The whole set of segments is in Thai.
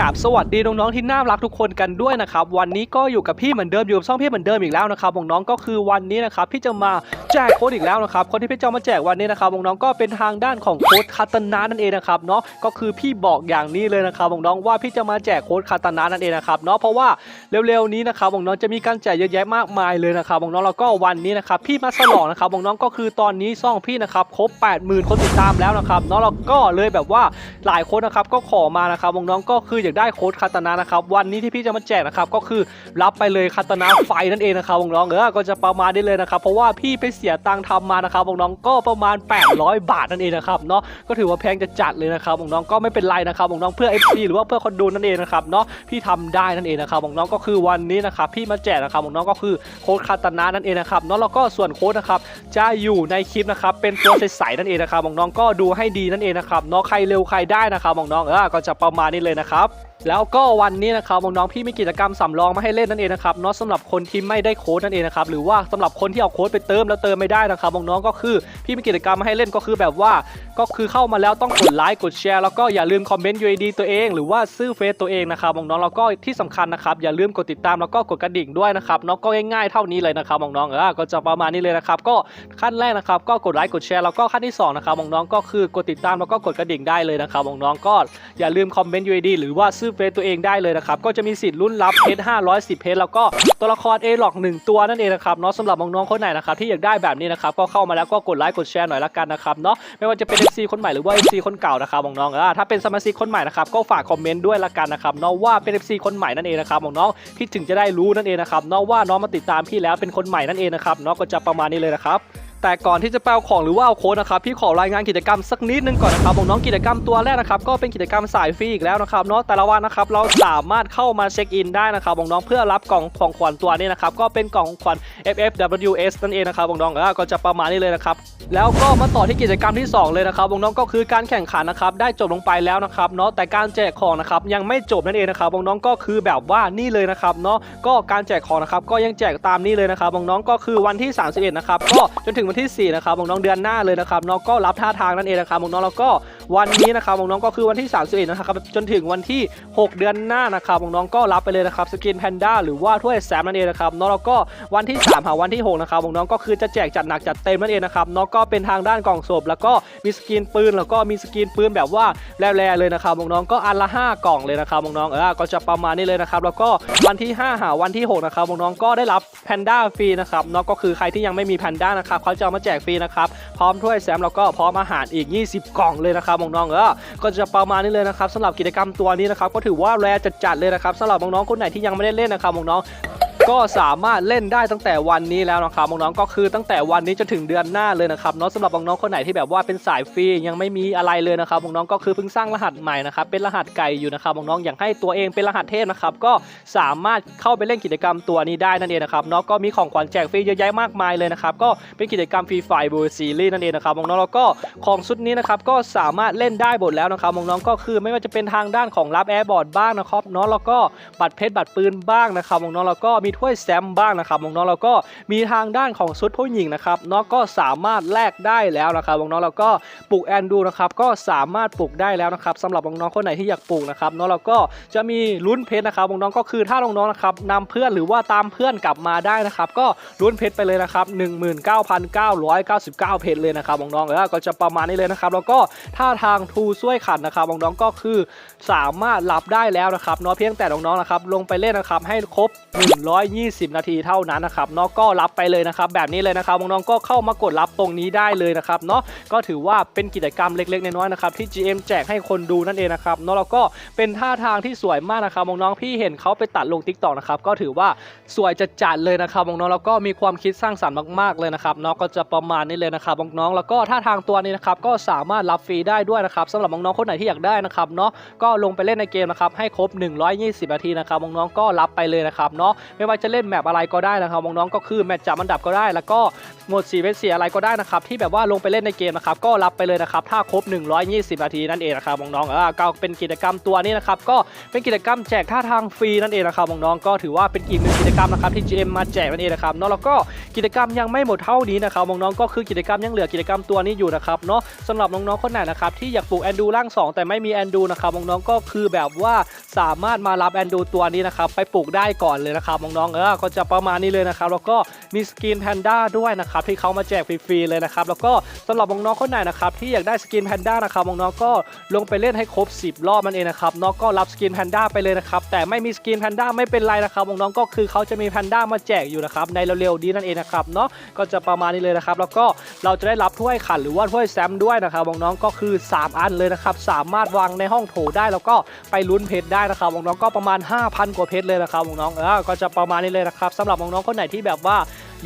กราบสวัสดีน้องๆที่น่ารักทุกคนกันด้วยนะครับวันนี้ก็อยู่กับพี่เหมือนเดิมอยู่กับช่องพี่เหมือนเดิมอีกแล้วนะครับน้องๆก็คือวันนี้นะครับพี่จะมาแจกโค้ดอีกแล้วนะครับคนที่พี่จะมาแจกวันนี้นะครับน้องๆก็เป็นทางด้านของโค้ดคาตานานั่นเองนะครับเนาะก็คือพี่บอกอย่างนี้เลยนะครับน้องๆว่าพี่จะมาแจกโค้ดคาตานานั่นเองนะครับเนาะเพราะว่าเร็วๆนี้นะครับน้องๆจะมีการแจกเยอะแยะมากมายเลยนะครับน้องๆแล้วก็วันนี้นะครับพี่มาฉลองนะครับน้องๆก็คือตอนนี้ช่องพี่นะครับครบ 80,000 คนติดตามแล้วนะครับเนาะแล้วก็เลยแบบว่าหลายคนนะครับก็ขอมานะครับน้องๆก็คืออยากได้โค้ดคาตานานะครับวันนี้ที่พี่จะมาแจกนะครับก็คือรับไปเลยคาตานาไฟนั่นเองนะครับน้องเออก็จะประมาณนี้เลยนะครับเพราะว่าพี่ไปเสียตังค์ทำมานะครับน้องก็ประมาณ 800 บาทนั่นเองนะครับเนาะก็ถือว่าแพงจะจัดเลยนะครับน้องก็ไม่เป็นไรนะครับน้องเพื่อ FC หรือว่าเพื่อคนดูนั่นเองนะครับเนาะพี่ทำได้นั่นเองนะครับน้องก็คือวันนี้นะครับพี่มาแจกนะครับน้องก็คือโค้ดคาตานานั่นเองนะครับเนาะแล้วก็ส่วนโค้ดนะครับจะอยู่ในคลิปนะครับเป็นตัวใสๆนั่นเองนะครับน้องก็ดูให้ดีนั่นเองนะครับเนาะใครเร็วใครได้นะครับน้องๆเออก็จะประมาณนี้เลยนะครับ off. แล้วก็วันนี้นะครับน้องๆพี่มีกิจกรรมสำรองมาให้เล่นนั่นเองนะครับเนาะสำหรับคนที่ไม่ได้โค้ดนั่นเองนะครับหรือว่าสำหรับคนที่เอาโค้ดไปเติมแล้วเติมไม่ได้นะครับน้องๆก็คือพี่มีกิจกรรมมาให้เล่นก็คือแบบว่า ก็คือเข้ามาแล้วต้องกดไลค์กดแชร์แล้วก็อย่าลืมคอมเมนต์ UID ตัวเอง หรือว่าซื้อเฟซตัวเองนะครับน้องๆแล้วก็ที่สำคัญนะครับอย่าลืมกดติดตามแล้วก็กดกระดิ่งด้วยนะครับเนาะก็ง่ายๆเท่านี้เลยนะครับน้องๆเออก็จะประมาณนี้เลยนะครับก็ขั้นแรกนะครับก็กดไลค์กดแชร์แล้วก็ขั้นที่สองนะครับน้องๆก็คือกดติดตามแล้วก็กดกระดิ่งได้เลยนะครับน้องๆก็อย่าลืมคอมเมนต์ UID หรือว่าซอเฟซตัวเองได้เลยนะครับ ก็จะมีสิทธิ์ลุ้นรับเพชร510เพชรแล้วก็ตัวละคร A หลอก1ตัวนั่นเองนะครับเนาะสำหรับน้องๆคนไหนนะครับที่อยากได้แบบนี้นะครับก็เข้ามาแล้วก็กดไลค์กดแชร์หน่อยละกันนะครับเนาะไม่ว่าจะเป็น FC คนใหม่หรือว่า FC คนเก่านะครับน้องๆอ่าถ้าเป็นสมาชิกคนใหม่นะครับก็ฝากคอมเมนต์ด้วยละกันนะครับเนาะว่าเป็น FC คนใหม่นั่นเองนะครับน้องๆพี่ถึงจะได้รู้นั่นเองนะครับเนาะว่าน้องมาติดตามพี่แล้วเป็นคนใหม่นั่นเองนะครับเนาะก็จะประมาณนี้เลยนะครับ แต่ก่อนที่จะแปลของหรือว่าเอาโค้ดนะครับพี่ขอรายงานกิจกรรมสักนิดนึงก่อนนะครับบอกน้องกิจกรรมตัวแรกนะครับก็เป็นกิจกรรมสายฟรีอีกแล้วนะครับเนาะแต่ละวันนะครับเราสามารถเข้ามาเช็คอินได้นะครับบอกน้องเพื่อรับกล่องของขวัญตัวนี้นะครับก็เป็นกล่องของขวัญ FFWS นั่นเองนะครับบอกน้องเออก็จะประมาณนี้เลยนะครับแล้วก็มาต่อที่กิจกรรมที่สองเลยนะครับบอกน้องก็คือการแข่งขันนะครับได้จบลงไปแล้วนะครับเนาะแต่การแจกของนะครับยังไม่จบนั่นเองนะครับบอกน้องก็คือแบบว่านี่เลยนะครับเนาะก็การแจกของนะครับก็ยังแจกตามนี้เลยนะครับบอกน้องก็คือวันที่ 31นะครับก็จนถึงวันที่ 4 นะครับบอกน้องเดือนหน้าเลยนะครับน้องก็รับท่าทางนั่นเองนะครับบอกน้องแล้วก็ วันนี้นะครับน้องก็คือวันที่ 31นะครับจนถึงวันที่ 6 เดือนหน้านะครับน้องก็รับไปเลยนะครับสกินแพนด้าหรือว่าถ้วยแซมนั่นเองนะครับเนาะแล้วก็วันที่3หาวันที่6นะครับน้องก็คือจะแจกจัดหนักจัดเต็มนั่นเองนะครับเนาะก็เป็นทางด้านกล่องศพแล้วก็มีสกินปืนแล้วก็มีสกินปืนแบบว่าแร่ๆเลยนะครับน้องก็อันละห้ากล่องเลยนะครับน้องเออก็จะประมาณนี้เลยนะครับแล้วก็วันที่ 5 หาวันที่ 6 นะครับน้องก็ได้รับแพนด้าฟรีนะครับเนาะก็คือใครที่ยังไม่มีแพนด้านะครับเขาจะมาแจกฟรีนะครับพร้อมถ้วยแซมแล้วก็พร้อมอาหารอีก 20 กล่องเลยนะครับน้องๆเออก็จะประมาณนี้เลยนะครับสำหรับกิจกรรมตัวนี้นะครับก็ถือว่าแรจัดๆเลยนะครับสำหรับน้องๆคนไหนที่ยังไม่ได้เล่นนะครับน้องๆ ก็สามารถเล่นได้ตั้งแต่วันนี้แล้วนะครับน้องๆก็คือตั้งแต่วันนี้จนถึงเดือนหน้าเลยนะครับเนาะสำหรับน้องๆคนไหนที่แบบว่าเป็นสายฟรียังไม่มีอะไรเลยนะครับน้องๆก็คือเพิ่งสร้างรหัสใหม่นะครับเป็นรหัสไก่อยู่นะครับน้องๆอยากให้ตัวเองเป็นรหัสเทพนะครับก็สามารถเข้าไปเล่นกิจกรรมตัวนี้ได้นั่นเองนะครับเนาะก็มีของขวัญแจกฟรีเยอะแยะมากมายเลยนะครับก็เป็นกิจกรรมฟรีไฟบูซีรีส์นั่นเองนะครับน้องๆแล้วก็ของชุดนี้นะครับก็สามารถเล่นได้หมดแล้วนะครับน้องๆก็คือไม่ว่าจะเป็นทางด้านของรับแอร์บอร์ดบ้างนะครับเนาะแล้วก็บัตรเพชรบัตรปืนบ้างนะครับน้องๆแล้วก็มีถ้วยแซมบ้างนะครับน้องๆแล้วก็มีทางด้านของชุดผู้หญิงนะครับเนาะก็สามารถแลกได้แล้วนะครับน้องๆแล้วก็ปลูกแอนดูนะครับก็สามารถปลูกได้แล้วนะครับสำหรับน้องๆคนไหนที่อยากปลูกนะครับนาะแล้วก็จะมีลุ้นเพชรนะครับน้องๆก็คือถ้าน้องๆนะครับนำเพื่อนหรือว่าตามเพื่อนกลับมาได้นะครับก็ลุ้นเพชรไปเลยนะครับ19,999 เพชรเลยนะครับน้องๆเออก็จะประมาณนี้เลยนะครับแล้วก็ถ้าทางทูช่วยขันนะครับน้องๆก็คือสามารถรับได้แล้วนะครับเนาะเพียงแต่น้องๆนะครับลงไปเล่นนะครับให้ครบ120 นาทีเท่านั้นนะครับเนาะก็รับไปเลยนะครับแบบนี้เลยนะครับน้องๆก็เข้ามากดรับตรงนี้ได้เลยนะครับเนาะก็ถือว่าเป็นกิจกรรมเล็กๆน้อยๆนะครับที่ GM แจกให้คนดูนั่นเองนะครับเนาะแล้วก็เป็นท่าทางที่สวยมากนะครับน้องๆพี่เห็นเขาไปตัดลง Tik t o อกนะครับก็ถือว่าสวยจัดจัดๆเลยนะครับน้องๆแล้วก็มีความคิดสร้างสรรค์มากๆเลยนะครับเนาะก็จะประมาณนี้เลยนะครับน้องๆแล้วก็ท่าทางตัวนี้นะครับก็สามารถรับฟรีได้ด้วยนะครับสำหรับน้องๆคนไหนที่อยากได้นะครับเนาะก็ลงไปเล่นในเกมนะครับให้ครบ 120 นาทีนะครับน้องๆก็รับไปเลยนะครับเนาะไม่ว่าว่าจะเล่นแมปอะไรก็ได้นะครับน้องๆก็คือแมตช์จับอันดับก็ได้ แล้วก็หมด4เวทเสียอะไรก็ได้นะครับที่แบบว่าลงไปเล่นในเกมนะครับก็รับไปเลยนะครับถ้าครบ 120 นาทีนั่นเองนะครับน้องๆเออก็เป็นกิจกรรมตัวนี้นะครับก็เป็นกิจกรรมแจกท่าทางฟรีนั่นเองนะครับน้องๆก็ถือว่าเป็นอีกหนึ่งกิจกรรมนะครับที่ GM มาแจกนั่นเองนะครับเนาะแล้วก็กิจกรรมยังไม่หมดเท่านี้นะครับน้องๆก็คือกิจกรรมยังเหลือกิจกรรมตัวนี้อยู่นะครับเนาะสำหรับน้องๆคนไหนนะครับที่อยากปลูกแอนดูร่างสองแต่ไม่มีแอนดูนะครับน้องๆก็คือแบบว่าสามารถมารับแอนดูตัวนี้นะครับไปปลูกได้ก่อนเลยนะครับน้องๆเออก็จะประมาณนี้เลยนะครับแล้วก็มีสกินแพนด้าด้วยนะครับที่เขามาแจกฟรีๆเลยนะครับแล้วก็สำหรับน้องๆคนไหนนะครับที่อยากได้สกินแพนด้านะครับน้องๆก็ลงไปเล่นให้ครบ 10 รอบมันเองนะครับน้องก็รับสกินแพนด้าไปเลยนะครับแต่ไม่มีสกินแพนด้าไม่เป็นไรนะครับน้องๆก็คือเขาจะมีแพนด้ามาแจกอยู่นะครับในเร็วๆนี้นั่นเองนะครับเนาะก็จะประมาณนี้เลยนะครับแล้วก็เราจะได้รับถ้วยขันหรือว่าถ้วยแซมด้วยนะครับน้องๆก็คือ 3 อันเลยนะครับสามารถวางในห้องโถได้แล้วก็ไปลุ้นเพชรได้นะครับน้องๆก็ประมาณ 5,000 กว่าเพชรเลยนะครับน้องๆเออก็จะประมาณนี้เลยนะครับสำหรับน้องๆคนไหนที่แบบว่า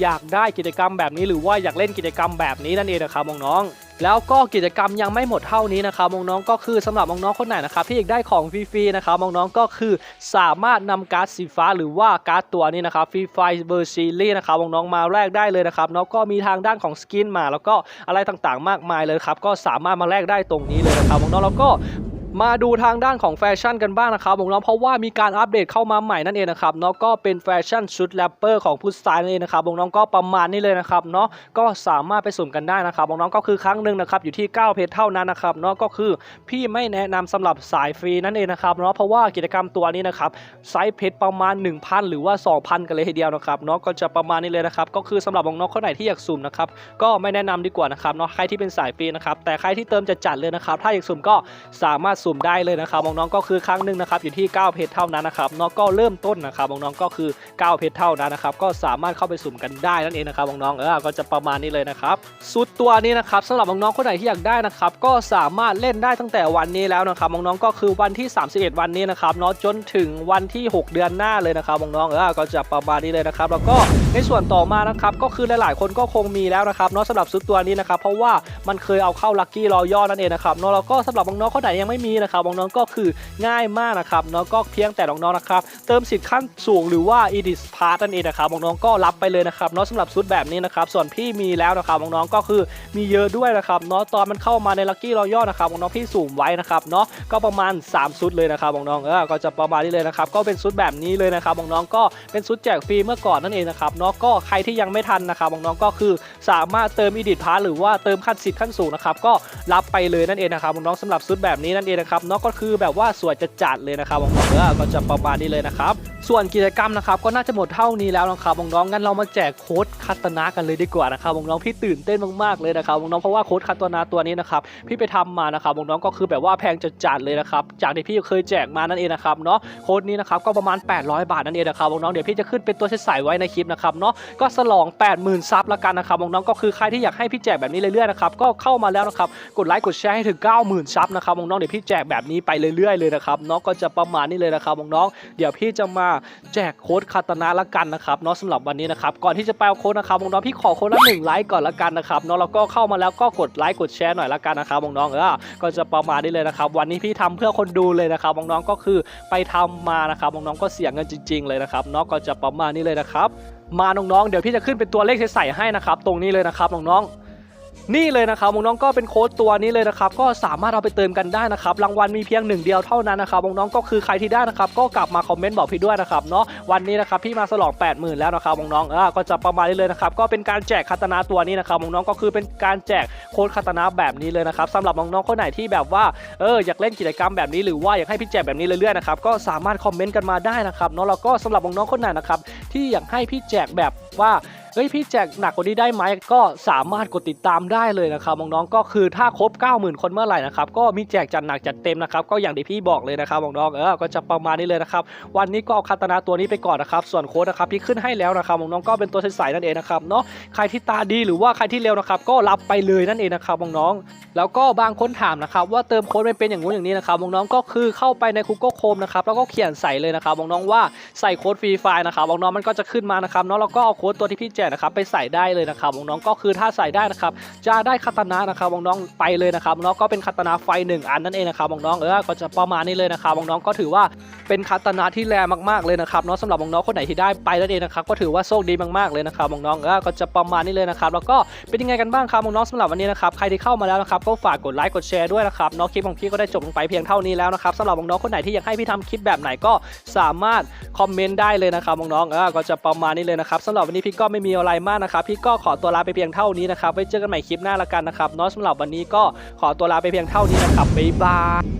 อยากได้กิจกรรมแบบนี้หรือว่าอยากเล่นกิจกรรมแบบนี้นั่นเองนะครับน้องแล้วก็กิจกรรมยังไม่หมดเท่านี้นะครับน้องๆก็คือสำหรับน้องๆคนไหนนะครับที่อยากได้ของฟรีๆนะครับน้องๆก็คือสามารถนำการ์ดสีฟ้าหรือว่าการ์ดตัวนี้นะครับฟรีไฟเบอร์ซีรีนะครับน้องๆมาแลกได้เลยนะครับแล้วก็มีทางด้านของสกินมา แล้วก็อะไรต่างๆ มากมายเลยครับก็สามารถมาแลกได้ตรงนี้เลยนะครับน้องๆแล้วก็ มาดูทางด้านของแฟชั่นกันบ้างนะครับผมเนาะเพราะว่ามีการอัปเดตเข้ามาใหม่นั่นเองนะครับเนาะก็เป็นแฟชั่นชุดแรปเปอร์ของผู้ชายนั่นเองนะครับผมน้องก็ประมาณนี้เลยนะครับเนาะก็สามารถไปสุ่มกันได้นะครับผมน้องก็คือครั้งหนึ่งนะครับอยู่ที่ 9 เพชรเท่านั้นนะครับเนาะก็คือพี่ไม่แนะนำสำหรับสายฟรีนั่นเองนะครับเนาะเพราะว่ากิจกรรมตัวนี้นะครับไซส์เพชรประมาณ 1,000 หรือว่า 2,000 กันเลยทีเดียวนะครับเนาะก็จะประมาณนี้เลยนะครับก็คือสำหรับน้องๆคนไหนที่อยากสุ่มนะครับก็ไม่แนะนำดีกว่านะครับเนาะใครที่เป็นสายฟรีนะครับแต่ใครที่เติมจะจัดเลยนะครับถ้าอยากสุ่มก็สามารถสุ่มได้เลยนะครับน้องๆก็คือครั้งหนึ่งนะครับอยู่ที่ 9 เพชรเท่านั้นนะครับเนาะก็เริ่มต้นนะครับน้องๆก็คือ 9 เพชรเท่านั้นนะครับก็สามารถเข้าไปสุ่มกันได้นั่นเองนะครับน้องๆเออก็จะประมาณนี้เลยนะครับสุดตัวนี้นะครับสำหรับน้องๆคนไหนที่อยากได้นะครับก็สามารถเล่นได้ตั้งแต่วันนี้แล้วนะครับน้องๆก็คือวันที่ 31 วันนี้นะครับเนาะจนถึงวันที่ 6 เดือนหน้าเลยนะครับน้องๆเออก็จะประมาณนี้เลยนะครับแล้วก็ในส่วนต่อมานะครับก็คือหลายๆ คนก็คงมีแล้วนะครับเนาะสำหรับสุดตัวนี้นะครับเพราะว่ามันเคยเอาเข้าลัคกี้รอย่อนั่นเองนะครับเนาะแล้วก็สำหรับน้องๆคนไหนยังไม่มีนะครับน้องๆก็คือง่ายมากนะครับเนาะก็เพียงแต่น้องๆนะครับเติมสิทธิ์ขั้นสูงหรือว่า edit part นั่นเองนะครับน้องๆก็รับไปเลยนะครับเนาะสำหรับชุดแบบนี้นะครับส่วนพี่มีแล้วนะครับน้องๆก็คือมีเยอะด้วยนะครับเนาะตอนมันเข้ามาในลัคกี้รอย่อนะครับน้องๆพี่สูงไว้นะครับเนาะก็ประมาณ 3 ชุดเลยนะครับน้องๆเออก็จะประมาณนี้เลยนะครับก็เป็นชุดแบบนี้เลยนะครับน้องๆก็เป็นชุดแจกฟรีเมื่อก่อนนั่นเองนะครับเนาะก็ใครที่ยังไม่ทันนะครับน้องๆก็คือสามารถเติม edit part หรือว่าเติมขั้นสิทธิ์ขั้นสูงนะครับก็รับไปเลยนั่นเองนะครับน้องๆสำหรับชุดแบบนี้นั่นเองนะครับเนาะก็คือแบบว่าสวยจะจัดเลยนะครับน้องๆเออก็จะประมาณนี้เลยนะครับ ส่วนกิจกรรมนะครับก็น่าจะหมดเท่านี้แล้วนะครับน้องๆงั้นเรามาแจกโค้ดคัตนากันเลยดีกว่านะครับน้องๆพี่ตื่นเต้นมากๆเลยนะครับน้องๆเพราะว่าโค้ดคัตนาตัวนี้นะครับพี่ไปทำมานะครับน้องๆก็คือแบบว่าแพงจัดๆเลยนะครับจากที่พี่เคยแจกมานั่นเองนะครับเนาะโค้ดนี้นะครับก็ประมาณ 800 บาทนั่นเองนะครับน้องๆเดี๋ยวพี่จะขึ้นเป็นตัวใส่ไว้ในคลิปนะครับเนาะก็ฉลอง 80,000ซับละกันนะครับน้องๆก็คือใครที่อยากให้พี่แจกแบบนี้เรื่อยๆนะครับก็เข้ามาแล้วนะครับกดไลค์กดแชร์ให้ถึง 90,000ซับนะครับน้องๆเดี๋ยวพี่แจกแบบนี้ไปเรื่อยๆเลยนะครับเนาะก็จะประมาณนี้เลยนะครับน้องๆเดี๋ยวพี่จะมาแจกโค้ดคาตนาละกันนะครับเนาะสำหรับวันนี้นะครับก่อนที่จะไปเอาโค้ดนะครับน้องพี่ขอโค้ดละหนึ่งไลค์ก่อนละกันนะครับเนาะแล้วก็เข้ามาแล้วก็กดไลค์กดแชร์หน่อยละกันนะครับน้องๆเออก็จะประมาณนี้เลยนะครับ วันนี้พี่ทำเพื่อคนดูเลยนะครับน้องๆก็คือไปทำมานะครับน้องๆก็เสียเงินจริง ๆเลยนะครับเนาะก็จะประมาณนี้เลยนะครับมาน้องๆเดี๋ยวพี่จะขึ้นเป็นตัวเลขใส่ๆให้นะครับตรงนี้เลยนะครับน้องๆ นี่เลยนะครับน้องๆก็เป็นโค้ดตัวนี้เลยนะครับก็สามารถเอาไปเติมกันได้นะครับรางวัลมีเพียงหนึ่งเดียวเท่านั้นนะครับน้องๆก็คือใครที่ได้นะครับก็กลับมาคอมเมนต์บอกพี่ด้วยนะครับเนาะวันนี้นะครับพี่มาฉลอง 80,000 แล้วนะครับน้องๆเออก็จะประมาณนี้เลยนะครับก็เป็นการแจกคาตนาตัวนี้นะครับน้องๆก็คือเป็นการแจกโค้ดคาตนาแบบนี้เลยนะครับสำหรับน้องๆคนไหนที่แบบว่าเอออยากเล่นกิจกรรมแบบนี้หรือว่าอยากให้พี่แจกแบบนี้เรื่อยๆนะครับก็สามารถคอมเมนต์กันมาได้นะครับเนาะแล้วก็สำหรับน้องๆคนไหนนะครับที่อยากให้พี่แจกแบบว่า ฮ้ยพี่แจกหนักกว่านี้ได้ไหมก็สามารถกดติดตามได้เลยนะครับน้องๆก็คือถ้าครบ 90,000 คนเมื่อไหร่นะครับก็มีแจกจัดหนักจัดเต็มนะครับก็อย่างที่พี่บอกเลยนะครับน้องๆเออก็จะประมาณนี้เลยนะครับวันนี้ก็เอาคาตนาตัวนี้ไปก่อนนะครับส่วนโค้ดนะครับพี่ขึ้นให้แล้วนะครับน้องๆก็เป็นตัวใสๆนั่นเองนะครับเนาะใครที่ตาดีหรือว่าใครที่เร็วนะครับก็รับไปเลยนั่นเองนะครับน้องๆแล้วก็บางคนถามนะครับว่าเติมโค้ดไม่เป็นอย่างงู้นอย่างนี้นะครับน้องๆก็คือเข้าไปใน Google Chrome นะครับแล้วก็เขียนใส่เลยนะครับน้องๆว่าใส่โค้ดฟรีไฟล์นะครับน้องๆมันก็จะขึ้นมานะครับเนาะแล้วก็เอาโค้ดตัวที่พี่แจกนะครับไปใส่ได้เลยนะครับน้องก็คือถ้าใส่ได้นะครับจะได้คาตานะนะครับน้องไปเลยนะครับน้องก็เป็นคาตานะไฟหนึ่งอันนั่นเองนะครับน้องเออก็จะประมาณนี้เลยนะครับน้องก็ถือว่าเป็นคาตานะที่แรงมากๆเลยนะครับเนาะสำหรับน้องคนไหนที่ได้ไปนั่นเองนะครับก็ถือว่าโชคดีมากๆเลยนะครับน้องเออก็จะประมาณนี้เลยนะครับแล้วก็เป็นยังไงกันบ้างครับน้องสำหรับวันนี้นะครับใครที่เข้ามาแล้วนะครับก็ฝากกดไลค์กดแชร์ด้วยนะครับเนาะคลิปของพี่ก็ได้จบลงไปเพียงเท่านี้แล้วนะครับสำหรับน้องคนไหนที่อยากให้พี่ทำคลิปแบบไหนก็สามารถคอมเมนต์ได้เลยนะครับน้องๆเออก็จะประมาณนี้เลยนะครับสำหรับวันนี้พี่ก็ไม่มีอะไรมากนะครับ พี่ก็ขอตัวลาไปเพียงเท่านี้นะครับไว้เจอกันใหม่คลิปหน้าละกันนะครับเนาะสำหรับวันนี้ก็ขอตัวลาไปเพียงเท่านี้นะครับบ๊ายบาย